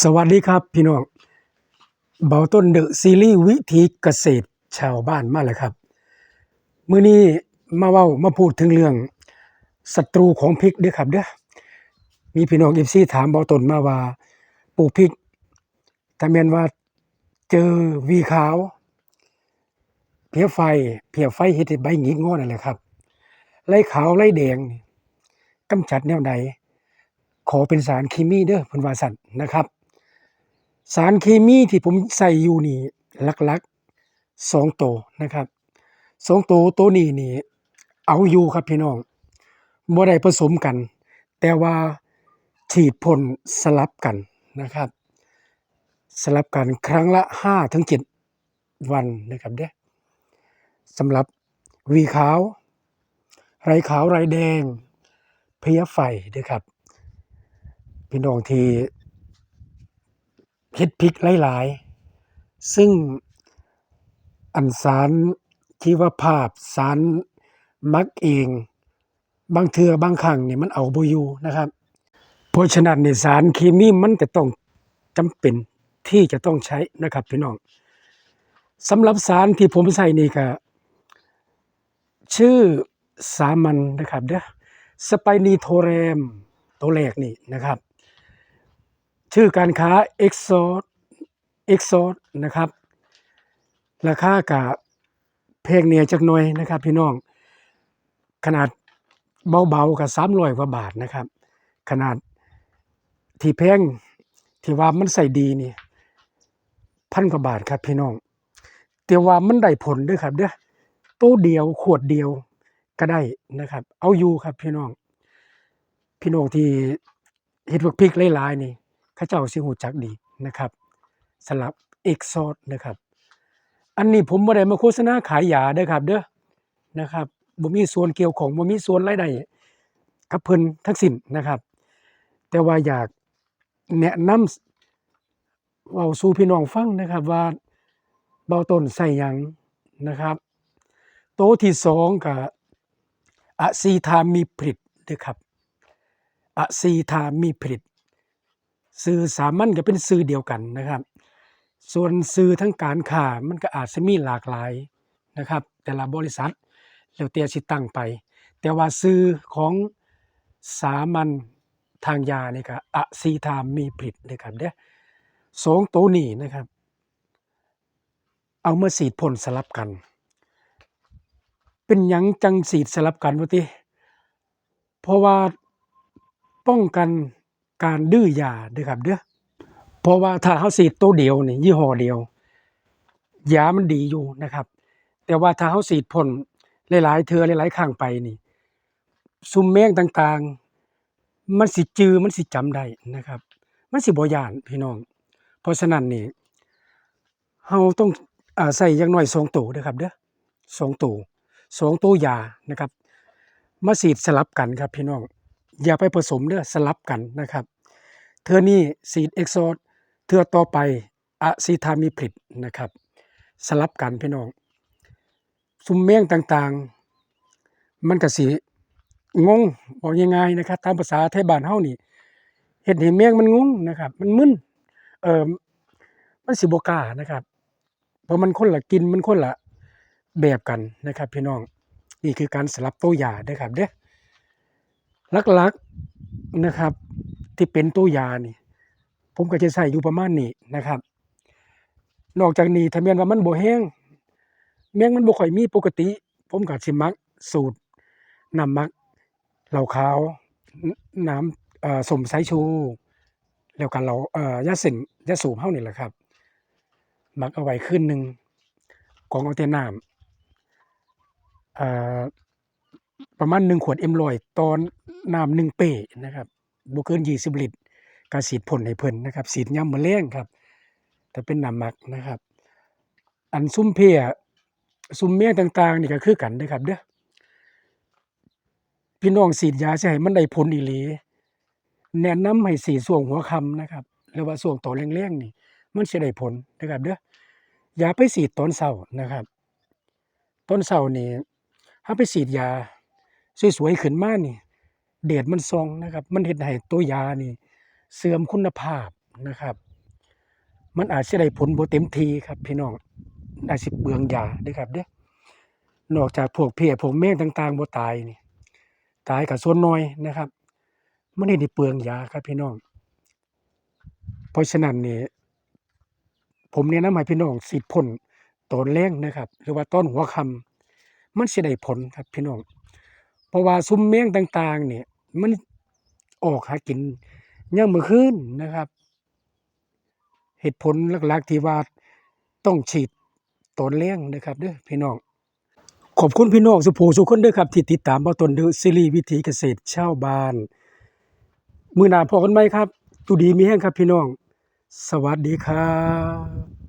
สวัสดีครับพี่น้อง เบาต้นเดอะซีรีส์วิธีเกษตรชาวบ้านมาแล้วครับ มื้อนี้มาเว้ามาพูดถึงเรื่องศัตรูของพริกเด้อครับเด้อ มีพี่น้อง FC ถามเบาต้นมาว่าปลูกพริกถ้าแม่นว่าเจอวีขาว เพี้ยไฟ เพี้ยไฟเฮ็ดใบหงิกงอนั่นแหละครับไรขาวไรแดงนี่กำจัดแนวใดขอเป็นสารเคมีเด้อเพิ่นวาซั่นนะครับ สารเคมีที่ผมใส่อยู่นี่หลักๆสองตัวนะครับสองตัวตัวนี้นี่ เอาอยู่ครับพี่น้องบ่ได้ผสมกัน แต่ว่าฉีดพ่นสลับกันนะครับ สลับกันครั้งละ5ถึง7วันนะครับเด้สำหรับวีขาว ไรขาวไรแดง เพลี้ยไฟเด้อครับพี่น้องที่ เฮ็ดพริกหลาย ๆ ซึ่งอันสารชีวภาพสารมักเอง บางเทือบางครั้งนี่ยมันเอาบอยู่นะครับ เพราะฉะนั้นนี่สารเคมีมันจะต้องจำเป็นที่จะต้องใช้นะครับพี่น้องสำหรับสารที่ผมใส่นี่ก็ชื่อสามัญนะครับเด้อสไปนีโทแรมตัวแรกนี่นะครับ ชื่อการค้า e x o d e x o d นะครับ ราคาก็แพงเนี่ยจักหน่อยนะครับ พี่น้อง ขนาดเบาๆก็300กว่าบาทนะครับ ขนาดที่แพงที่ว่ามันใส่ดีนี่พันกว่าบาทครับพี่น้อง แต่ว่ามันได้ผลด้อครับเด้อตู้เดียวขวดเดียวก็ได้นะครับ เอาอยู่ครับพี่น้อง พี่น้องที่เฮ็ดพวกพริกหลายๆนี่ ขาเจ้าสิรู้จักดีนะครับสำหรับเอกซอสนะครับ อันนี้ผมบ่ได้มาโฆษณาขายยาเด้อครับ เด้อนะครับบ่มีส่วนเกี่ยวของบ่มีส่วนรายได้กับเพิ่นทั้งสิ้นนะครับ แต่ว่าอยากแนะนำเว้าสู่พี่น้องฟังนะครับว่าเบาต้นใส่หยังนะครับ โตที่สองก็อะซีทามีผลิตเด้อครับอะซีทามีผลิต สื่อสามัญก็เป็นสื่อเดียวกันนะครับ ส่วนสื่อทางการค้ามันก็อาจจะมีหลากหลายนะครับ แต่ละบริษัทแล้วแต่สิตั้งไป แต่ว่าสื่อของสามัญทางยาเนี่ยก็อะซีทามมีผลิตนะครับเด้อสองตัวนี้นะครับ เอามาฉีดพ่นสลับกัน เป็นยังจังฉีดสลับกันว่าติเพราะว่าป้องกัน การดื้อยาเด้อครับเด้อเพราะว่าถ้าเฮาฉีดตัวเดียวนี่ยี่ห้อเดียวยามันดีอยู่นะครับ แต่ว่าถ้าเฮาฉีดพ่นหลายๆเทือหลายๆครั้งไปนี่ ซุมแมงต่างๆ มันสิจือมันสิจำได้นะครับ มันสิบ่ยานพี่น้อง เพราะฉะนั้นนี่เฮาต้องอ่าใส่อย่างน้อย2ตัวเด้อครับเด้อ2ตัว2ตัวยานะครับ มาฉีดสลับกันครับพี่น้อง อย่าไปผสมเด้อสลับกันนะครับเทื่อนี้ฉีดเอ็กโซดเธอต่อไปอะซีทามีผลิตนะครับ สลับกันพี่น้องซุมแมงต่างๆ มันก็สิงงบอกง่ายๆนะครับ ตามภาษาไทยบ้านเฮานี่เฮ็ดให้แมงมันงงนะครับ มันมึนเอ่อมันสิบกานะครับ เพราะมันคนละกินมันคนละแบบกันนะครับ พี่น้องนี่คือการสลับตัวยาเด้อครับเด้อ ลักๆนะครับ ที่เป็นตัวยานี่ ผมก็จะใช้อยู่ประมาณนี้นะครับ นอกจากนี้ถ้าแม่นว่ามันบ่แห้งแมงมันบ่ค่อยมีปกติ ผมก็สิมักสูตรน้ำมักเหล้าขาวน้ำสมสายชู แล้วก็เหล้ายาเส้นยาสูบเฮานี่แหละครับ มักเอาไว้คืนหนึ่งกองเอาแต่น้ำประมาณ1ขวด M100 ต่อนำ1เป้นะครับบ่เกิน20ลิตรก็ฉีดพ่นให้เพิ่นนะครับฉีดยามมื้อแลงครับถ้าเป็นน้ำหมักนะครับ อันซุมเพียซุมแมงต่างๆนี่ก็คือกันเด้อครับเด้อพี่น้องฉีดยาให้มันได้ผลอีหลีแนะนำให้ฉีดช่วงหัวค่ำนะครับหรือว่าช่วงต่อแลงๆนี่ มันสิได้ผลนะครับเด้ออย่าไปฉีดตอนเช้านะครับตอนเช้านี่เฮาไปฉีดยาสวยๆขึ้นมานี่ แดดมันส่องนะครับ มันเฮ็ดให้ตัวยานี่ เสื่อมคุณภาพนะครับ มันอาจสิได้ผลบ่เต็มทีครับ พี่น้องอาจสิเปลืองยาด้อครับเด้อนอกจากพวกเพี้ยพวกแมงต่างๆบ่ตายนี่ ตายก็ส่วนน้อยนะครับมันเฮ็ดให้เปลืองยาครับพี่น้อง เพราะฉะนั้นนี่ผมแนะนำให้พี่น้องฉีดพ่นตอนแลงนะครับ หรือว่าตอนหัวค่ำมันสิได้ผลครับพี่น้องเพราะว่าซุ้มแมงต่าง ๆ เนี่ย มันออกหากินยามมื้อคืนนะครับ เหตุผลหลักๆที่ว่าต้องฉีดตอนแลงนะครับเด้อพี่น้องขอบคุณพี่น้องสุผู้สุคนด้อครับ ที่ติดตามเบาต้นเดอซีรีส์วิถีเกษตรชาวบ้าน มือหนาพบกันใหมครับอยู่ดีมีแรงครับพี่น้อง สวัสดีครับ